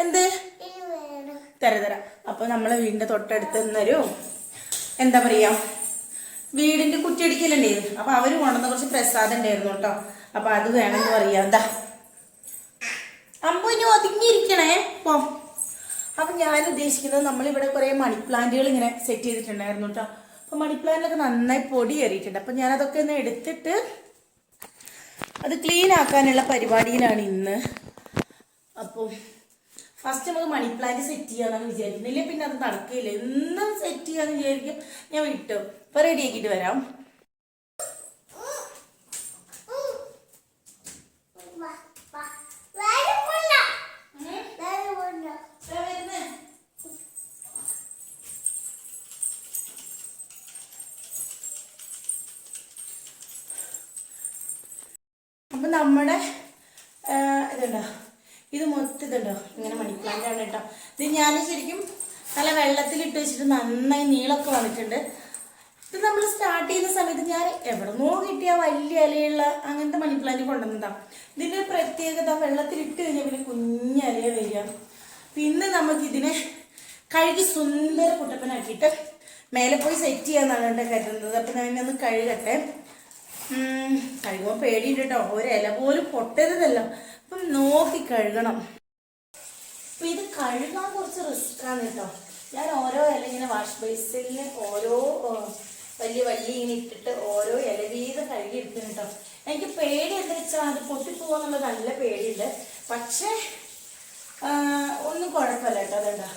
എന്ത്? തര തര. അപ്പൊ നമ്മളെ വീടിന്റെ തൊട്ടടുത്ത് നിന്നൊരു എന്താ പറയാ വീടിന്റെ കുറ്റിയടിക്കലുണ്ടായിരുന്നു അപ്പൊ അവർ കൊണ്ടുവന്ന കുറച്ച് പ്രസാദം ഉണ്ടായിരുന്നു കേട്ടോ. അപ്പൊ അത് വേണമെന്ന് പറയാ. എന്താ അമ്പു ഇനി ഒതുങ്ങിയിരിക്കണേ. പോ. അപ്പൊ ഞാൻ ഉദ്ദേശിക്കുന്നത് നമ്മളിവിടെ കുറെ മണി പ്ലാന്റുകൾ ഇങ്ങനെ സെറ്റ് ചെയ്തിട്ടുണ്ടായിരുന്നു കേട്ടോ. അപ്പൊ മണി പ്ലാന്റിലൊക്കെ നന്നായി പൊടി കയറിയിട്ടുണ്ട്. അപ്പൊ ഞാൻ അതൊക്കെ ഒന്ന് എടുത്തിട്ട് അത് ക്ലീൻ ആക്കാനുള്ള പരിപാടിയിലാണ് ഇന്ന്. അപ്പോൾ ഫസ്റ്റ് നമുക്ക് മണി പ്ലാന്റ് സെറ്റ് ചെയ്യാന്നാണ് വിചാരിക്കുന്നില്ലേ പിന്നെ അത് നടക്കില്ല. എന്നും സെറ്റ് ചെയ്യാന്ന് വിചാരിക്കും. ഞാൻ വിട്ടു. ഇപ്പൊ റെഡി ആക്കിയിട്ട് വരാം. അപ്പൊ നമ്മുടെ ഇതുണ്ടോ? ഇത് മൊത്തം ഇതുണ്ടോ? ഇങ്ങനെ മണിപ്ലാന്റ് ആണ് കേട്ടോ. ഇത് ഞാൻ ശരിക്കും നല്ല വെള്ളത്തിലിട്ട് വെച്ചിട്ട് നന്നായി നീളമൊക്കെ വന്നിട്ടുണ്ട്. ഇത് നമ്മൾ സ്റ്റാർട്ട് ചെയ്യുന്ന സമയത്ത് ഞാൻ എവിടെന്നോ കിട്ടിയ വലിയ ഇലയുള്ള അങ്ങനത്തെ മണിപ്ലാന്റ് കൊണ്ടുവന്നതാ. ഇതിന്റെ ഒരു പ്രത്യേകത വെള്ളത്തിലിട്ട് കഴിഞ്ഞാൽ പിന്നെ കുഞ്ഞ വരിക. പിന്നെ നമുക്ക് ഇതിനെ കഴുകി സുന്ദര കുട്ടപ്പനാക്കിയിട്ട് മേലെ പോയി സെറ്റ് ചെയ്യാന്നാണ് കരുതുന്നത്. അപ്പം ഞാൻ ഒന്ന് കഴുകട്ടെ. കഴുകുമ്പോൾ പേടിയുണ്ട് കേട്ടോ. ഒരില പോലും പൊട്ടരുതല്ലോ. അപ്പം നോക്കി കഴുകണം. അപ്പൊ ഇത് കഴുകാൻ കുറച്ച് റിസ്ക് ആണ് കേട്ടോ. ഞാൻ ഓരോ ഇല ഇങ്ങനെ വാഷ് ബേസിൽ ഓരോ വലിയ വലിയ ഇങ്ങനെ ഇട്ടിട്ട് ഓരോ ഇല വീതം കഴുകി എടുക്കുന്നു കേട്ടോ. എനിക്ക് പേടി എന്താ വെച്ചാൽ അത് പൊട്ടിപ്പോവാന്നുള്ള നല്ല പേടിയുണ്ട്. പക്ഷേ ഒന്നും കുഴപ്പമില്ല കേട്ടോ അതെന്താ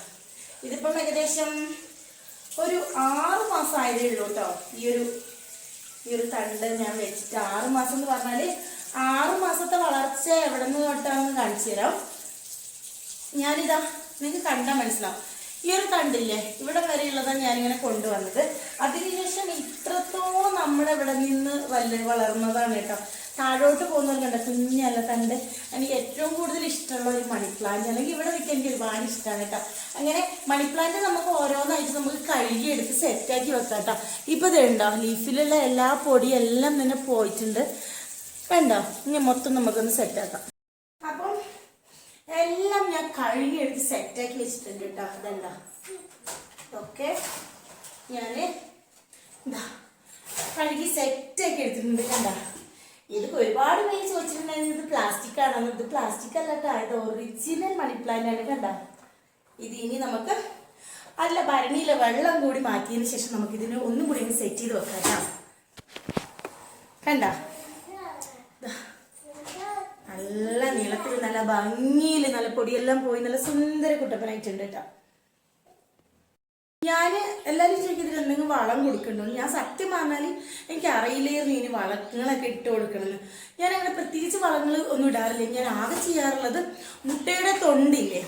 ഇതിപ്പം ഏകദേശം ഒരു ആറ് മാസം ആയതേ ഉള്ളൂ കേട്ടോ. ഈ ഒരു ഈ ഒരു തണ്ട് ഞാൻ വെച്ചിട്ട് ആറ് മാസം എന്ന് പറഞ്ഞാൽ ആറ് മാസത്തെ വളർച്ച എവിടെ നിന്ന് തൊട്ടാന്ന് കാണിച്ചു തരാം. ഞാനിതാ നിങ്ങൾക്ക് കണ്ടാൽ മനസ്സിലാവും. ഈ ഒരു തണ്ടില്ലേ ഇവിടെ വരെയുള്ളതാണ് ഞാനിങ്ങനെ കൊണ്ടുവന്നത്. അതിനുശേഷം ഇത്രത്തോളം നമ്മുടെ നമ്മളിവിടെ നിന്ന് വല്ല വളർന്നതാണ് കേട്ടോ. താഴോട്ട് പോകുന്നവർക്കുണ്ട് കണ്ട കുഞ്ഞല്ല തണ്ട്. എനിക്ക് ഏറ്റവും കൂടുതൽ ഇഷ്ടമുള്ള ഒരു മണി പ്ലാന്റ് അല്ലെങ്കിൽ ഇവിടെ നിൽക്കാൻ എനിക്ക് ഒരുപാട് ഇഷ്ടമാണ് കേട്ടോ. അങ്ങനെ മണി പ്ലാന്റ് നമുക്ക് ഓരോന്നായിട്ട് നമുക്ക് കഴുകിയെടുത്ത് സെറ്റാക്കി വെക്കാം കേട്ടോ ഇപ്പൊ ഇത് ഉണ്ടോ ലീഫിലുള്ള എല്ലാ പൊടിയും എല്ലാം തന്നെ പോയിട്ടുണ്ട്. വേണ്ടോ ഇനി മൊത്തം നമുക്കൊന്ന് സെറ്റാക്കാം അപ്പം എല്ലാം ഞാൻ കഴുകിയെടുത്ത് സെറ്റാക്കി വെച്ചിട്ടുണ്ട് കേട്ടോ. അതെന്താ ഓക്കെ ഞാൻ എന്താ കഴുകി സെറ്റാക്കി എടുത്തിട്ടുണ്ട് കണ്ട? ഇത് ഒരുപാട് പേര് ചോദിച്ചിട്ടുണ്ടായിരുന്നു ഇത് പ്ലാസ്റ്റിക് ആണെന്ന്. ഇത് പ്ലാസ്റ്റിക് അല്ല കേട്ടോ ഇത് ഒറിജിനൽ മണി പ്ലാന്റ് ആണ് കണ്ട? ഇത് ഇനി നമുക്ക് അല്ല ഭരണിയിലെ വെള്ളം കൂടി മാറ്റിയതിന് ശേഷം നമുക്ക് ഇതിനെ ഒന്നും കൂടി സെറ്റ് ചെയ്ത് വെക്കാം കേട്ടോ. കണ്ട? നല്ല നീളത്തിൽ നല്ല ഭംഗിയിൽ നല്ല പൊടിയെല്ലാം പോയി നല്ല സുന്ദര കുട്ടപ്പനായിട്ടുണ്ട് കേട്ടോ. ഞാൻ എല്ലാവരും ചോദിക്കുന്നതിൽ എന്തെങ്കിലും വളം കൊടുക്കണ്ടോ? ഞാൻ സത്യം പറഞ്ഞാൽ എനിക്ക് അറിയില്ലായിരുന്നു ഇനി വളങ്ങളൊക്കെ ഇട്ട് കൊടുക്കണമെന്ന് ഞാൻ അങ്ങനെ പ്രത്യേകിച്ച് വളങ്ങൾ ഒന്നും ഇടാറില്ല. ഞാൻ ആകെ ചെയ്യാറുള്ളത് മുട്ടയുടെ തൊണ്ടില്ലേ?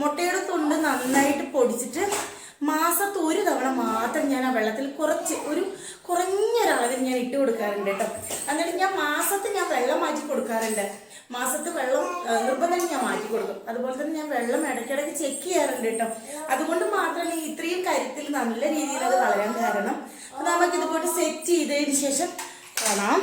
മുട്ടയുടെ തൊണ്ട് നന്നായിട്ട് പൊടിച്ചിട്ട് മാസത്ത് ഒരു തവണ മാത്രം ഞാൻ ആ വെള്ളത്തിൽ കുറച്ച് ഒരു കുറഞ്ഞൊരളവിൽ ഞാൻ ഇട്ട് കൊടുക്കാറുണ്ട് കേട്ടോ. എന്നിട്ട് ഞാൻ മാസത്ത് ഞാൻ വെള്ളം മാറ്റി കൊടുക്കാറുണ്ട്. മാസത്ത് വെള്ളം നിർബന്ധം ഞാൻ മാറ്റി കൊടുക്കും. അതുപോലെ തന്നെ ഞാൻ വെള്ളം ഇടയ്ക്കിടയ്ക്ക് ചെക്ക് ചെയ്യാറുണ്ട് കേട്ടോ. അതുകൊണ്ട് മാത്രമല്ല ഇത്രയും കരുത്തിൽ നല്ല രീതിയിൽ അത് വളരാൻ കാരണം അപ്പം നമുക്ക് ഇതുപോലെ സെറ്റ് ചെയ്തതിന് ശേഷം കാണാം.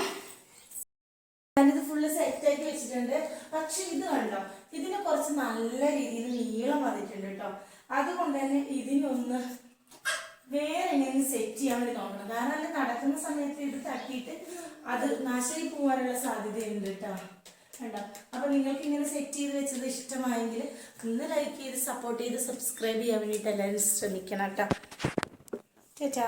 ഞാനിത് ഫുള്ള് സെറ്റ് ആക്കി വെച്ചിട്ടുണ്ട്. പക്ഷെ ഇത് കണ്ടോ? ഇതിന് കുറച്ച് നല്ല രീതിയിൽ നീളം വന്നിട്ടുണ്ട് കേട്ടോ. അതുകൊണ്ട് തന്നെ ഇതിനൊന്ന് വേറെ എങ്ങനെ സെറ്റ് ചെയ്യാൻ വേണ്ടി നോക്കണം. കാരണം അല്ല നടക്കുന്ന സമയത്ത് ഇത് തട്ടിയിട്ട് അത് നാശമായി പോകാനുള്ള സാധ്യതയുണ്ട് കേട്ടോ. കണ്ടോ? അപ്പൊ നിങ്ങൾക്ക് ഇങ്ങനെ സെറ്റ് ചെയ്ത് വെച്ചത് ഇഷ്ടമായെങ്കിൽ ഒന്ന് ലൈക്ക് ചെയ്ത് സപ്പോർട്ട് ചെയ്ത് സബ്സ്ക്രൈബ് ചെയ്യാൻ വേണ്ടിയിട്ട് എല്ലാവരും ശ്രമിക്കണം കേട്ടോ. ചേച്ചാ.